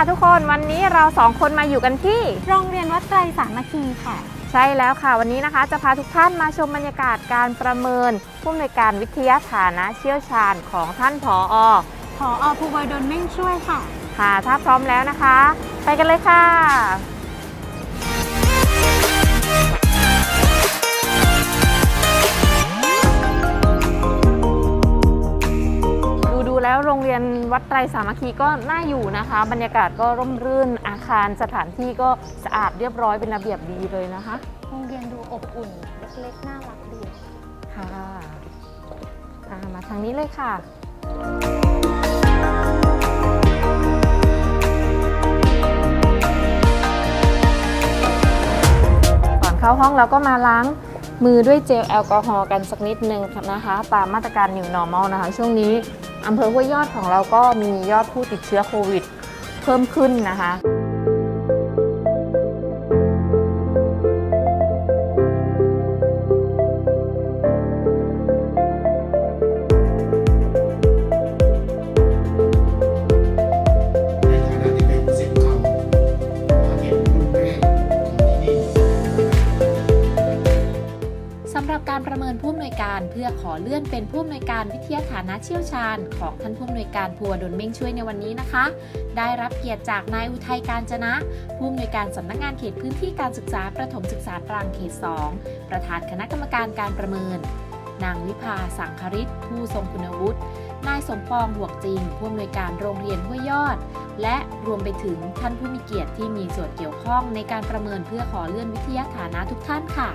สวัสดีค่ะทุกคนวันนี้เราสองคนมาอยู่กันที่ โรงเรียนวัดไตรสามัคคีค่ะ ใช่แล้วค่ะ วันนี้นะคะจะพาทุกท่านมาชมบรรยากาศการประเมิน ผู้อำนวยการวิทยาฐานะเชี่ยวชาญของท่านผออผอภูบดลเม่งช่วยค่ะ ค่ะ ถ้าพร้อมแล้วนะคะ ไปกันเลยค่ะ แล้วโรงเรียนวัดไตรสามัคคีก็น่าอยู่นะคะ บรรยากาศก็ร่มรื่นอาคารสถานที่ก็สะอาดเรียบร้อยเป็นระเบียบดีเลยนะคะ โรงเรียนดูอบอุ่นเล็กๆน่ารักดีค่ะอ่ามาทางนี้เลยค่ะก่อนเข้าห้องเราก็มาล้างมือด้วยเจลแอลกอฮอล์กันสักนิดนึงนะคะ ตามมาตรการ New Normal นะคะ ช่วงนี้ อำเภอห้วยยอดของเราก็มียอดผู้ติดเชื้อโควิดเพิ่มขึ้นนะคะในฐานะ ประเมินผู้อำนวยการเพื่อขอเลื่อนเป็นผู้อำนวยการวิทยาฐานะเชี่ยวชาญ ของท่านผู้อำนวยการพัวดลเม่งช่วยในวันนี้นะคะ ได้รับเกียรติจากนายอุทัยการจนะ ผู้อำนวยการสำนักงานเขตพื้นที่การศึกษาประถมศึกษาตรังเขต 2 ประธานคณะกรรมการการประเมิน นางวิภาสังคริตผู้ทรงคุณวุฒินายสมปองบวกจริงผู้อำนวยการโรงเรียนห้วยยอด และรวมไปถึงท่านผู้มีเกียรติที่มีส่วนเกี่ยวข้องในการประเมินเพื่อขอเลื่อนวิทยาฐานะทุกท่านค่ะ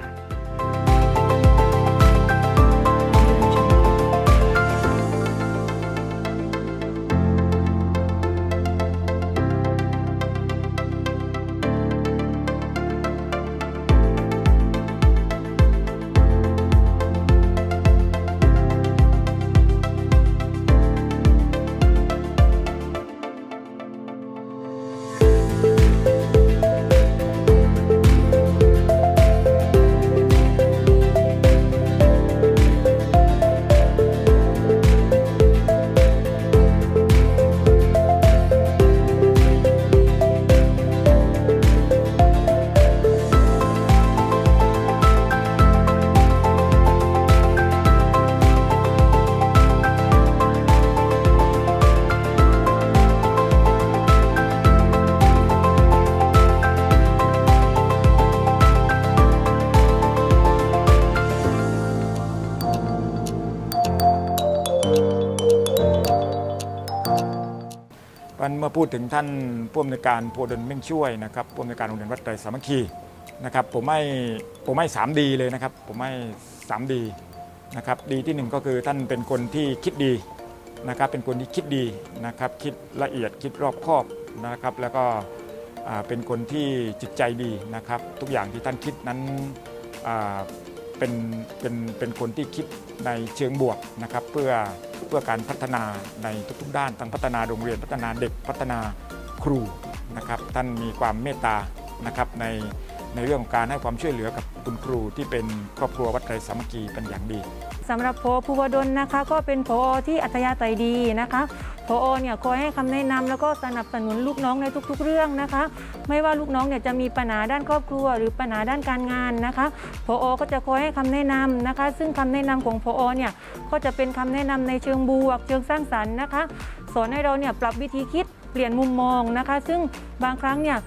ันเมื่อพูดถึงท่านผู้อำนวยการพัวดลเม่งช่วยนะครับผู้อำนวยการโรงเรียนวัดไตรสามัคคีนะครับผมไม่ผมไม่สามดีเลยนะครับ ผมไม่สามดีนะครับดีที่หนึ่งก็คือท่านเป็นคนที่คิดดีนะครับเป็นคนที่คิดดีนะครับคิดละเอียดคิดรอบคอบนะครับ แล้วก็เป็นคนที่จิตใจดีนะครับ ทุกอย่างที่ท่านคิดนั้นเป็นเป็นเป็นคนที่คิดในเชิงบวกนะครับ เพื่อ เพื่อการพัฒนาในทุกๆ ด้านทั้งพัฒนาโรงเรียนพัฒนาเด็กพัฒนาครูนะครับท่านมีความเมตตานะครับในในเรื่องของการให้ความช่วยเหลือกับคุณครูที่เป็นครอบครัววัดไตรสามัคคีเป็นอย่างดีสำหรับพอภูวดลนะคะ ก็เป็นพอที่อัธยาศัยดีนะคะ พอเนี่ยคอยให้คำแนะนำแล้วก็สนับสนุนลูกน้องในทุก ๆ เรื่องนะคะ ไม่ว่าลูกน้องเนี่ยจะมีปัญหาด้านครอบครัว หรือปัญหาด้านการงานนะคะพอก็จะคอยให้คำแนะนำนะคะ ซึ่งคำแนะนำของพอเนี่ยก็จะเป็นคำแนะนำในเชิงบวก เชิงสร้างสรรค์นะคะ สอนให้เราเนี่ยปรับวิธีคิดเปลี่ยนมุมมองนะคะ ซึ่งบางครั้งเนี่ย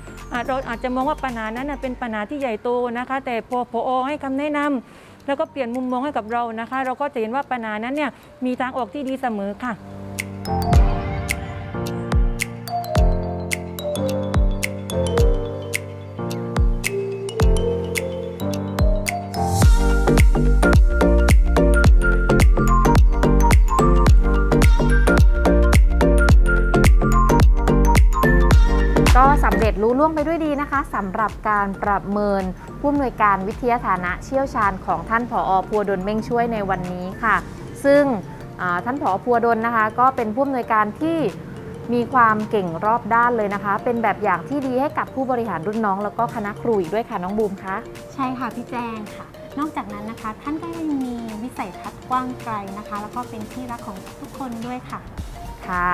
เราอาจจะมองว่าปัญหานั้นเป็นปัญหาที่ใหญ่โตนะคะ แต่พอพอให้คำแนะนำแล้วก็เปลี่ยนมุมมองให้กับเรานะคะ เราก็จะเห็นว่าปัญหานั้นเนี่ยมีทางออกที่ดีเสมอค่ะ สำเร็จรู้ล่วงไปด้วยดีนะคะสำหรับการประเมินผู้อำนวยการวิทยาฐานะเชี่ยวชาญของท่านผอพัวดลเม่งช่วยในวันนี้ค่ะ ซึ่งท่านผอพัวดลนะคะ ก็เป็นผู้อำนวยการที่มีความเก่งรอบด้านเลยนะคะ เป็นแบบอย่างที่ดีให้กับผู้บริหารรุ่นน้อง แล้วก็คณะครูอีกด้วยค่ะน้องบูมคะใช่ค่ะพี่แจงค่ะ นอกจากนั้นนะคะ ท่านก็ยังมีวิสัยทัศน์กว้างไกลนะคะ แล้วก็เป็นที่รักของทุกคนด้วยค่ะ ค่ะ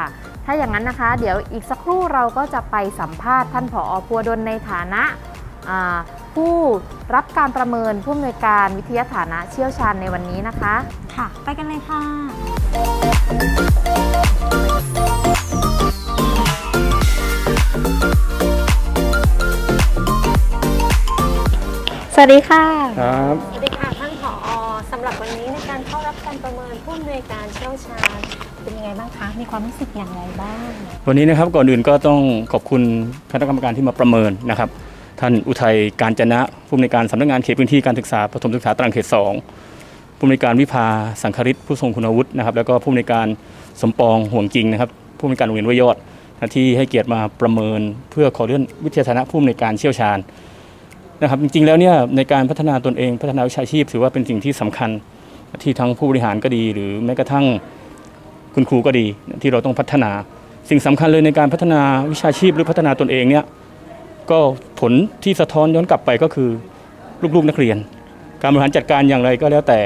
ถ้าอย่างนั้นนะคะ เดี๋ยวอีกสักครู่เราก็จะไปสัมภาษณ์ท่านผอพัวดลในฐานะอ่าผู้รับการประเมินผู้อำนวยการวิทยาฐานะเชี่ยวชาญในวันนี้นะคะ ค่ะ ไปกันเลยค่ะ สวัสดีค่ะ ครับ สวัสดีค่ะท่านผอสำหรับวันนี้ในการเข้ารับการประเมินผู้อำนวยการเชี่ยวชาญ เป็นยังไงบ้างคะ มีความรู้สึกอย่างไรบ้าง วันนี้นะครับก่อนอื่นก็ต้องขอบคุณคณะกรรมการที่มาประเมินนะครับ ท่านอุทัยการจนะผู้อำนวยการสำนักงานเขตพื้นที่การศึกษาประถมศึกษาตรังเขต 2 ผู้อำนวยการวิภาสังคริตผู้ทรงคุณวุฒินะครับแล้วก็ผู้อำนวยการสมปองห่วงจริงนะครับผู้อำนวยการโรงเรียนวยยอดที่ให้เกียรติมาประเมินเพื่อขอเลื่อนวิทยาฐานะผู้อำนวยการเชี่ยวชาญนะครับจริงๆแล้วเนี่ยในการพัฒนาตนเองพัฒนาวิชาชีพ ถือว่าเป็นสิ่งที่สำคัญที่ทั้งผู้บริหารก็ดี หรือแม้กระทั่ง คุณครูก็ดีที่เราต้องพัฒนา สิ่งสำคัญเลยในการพัฒนาวิชาชีพหรือพัฒนาตนเองเนี่ยก็ผลที่สะท้อนย้อนกลับไปก็คือลูกๆนักเรียน การบริหารจัดการอย่างไรก็แล้วแต่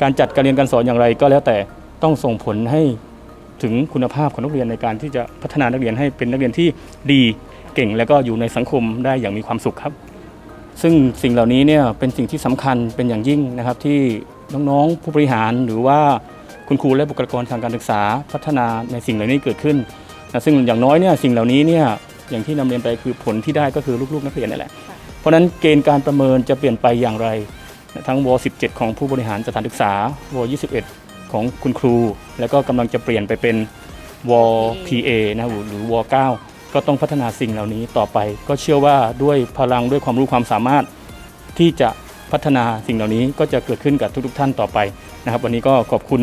การจัดการเรียนการสอนอย่างไรก็แล้วแต่ต้องส่งผลให้ถึงคุณภาพของนักเรียนในการที่จะพัฒนานักเรียนให้เป็นนักเรียนที่ดีเก่ง แล้วก็อยู่ในสังคมได้อย่างมีความสุขครับ ซึ่งสิ่งเหล่านี้เนี่ยเป็นสิ่งที่สำคัญเป็นอย่างยิ่งนะครับที่น้องๆผู้บริหารหรือว่า คุณครูและบุคลากรทางการศึกษาพัฒนาในสิ่งเหล่านี้เกิดขึ้นนะซึ่งอย่างน้อยเนี่ยสิ่งเหล่านี้เนี่ยอย่างที่นำเรียนไปคือผลที่ได้ก็คือลูกๆนักเรียนนั่นแหละ เพราะฉะนั้นเกณฑ์การประเมินจะเปลี่ยนไปอย่างไรนะทั้งว 17 ของผู้บริหารสถานศึกษาว 21 ของคุณครู แล้วก็กำลังจะเปลี่ยนไปเป็นว PA นะหรือว 9 ก็ต้องพัฒนาสิ่งเหล่านี้ต่อไป ก็เชื่อว่าด้วยพลังด้วยความรู้ความสามารถที่จะพัฒนาสิ่งเหล่านี้ก็จะเกิดขึ้นกับทุก ๆ ท่านต่อไปนะครับ วันนี้ก็ขอบคุณ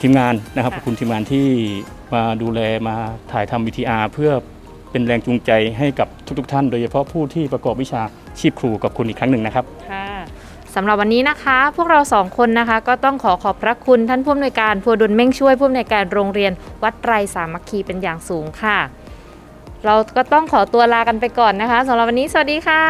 ทีมงานนะครับขอบคุณทีมงานที่มาดูแลมาถ่ายทำ VTR เพื่อเป็นแรงจูงใจให้กับทุกๆ ท่าน โดยเฉพาะผู้ที่ประกอบวิชาชีพครูกับคุณอีกครั้งหนึ่งนะครับ ค่ะสำหรับวันนี้นะคะ พวกเราสองคนนะคะ ก็ต้องขอขอบพระคุณท่านผู้อำนวยการพัวดุลเม่งช่วยผู้อำนวยการโรงเรียนวัดไตรสามัคคีเป็นอย่างสูงค่ะ เราก็ต้องขอตัวลากันไปก่อนนะคะสำหรับวันนี้สวัสดีค่ะ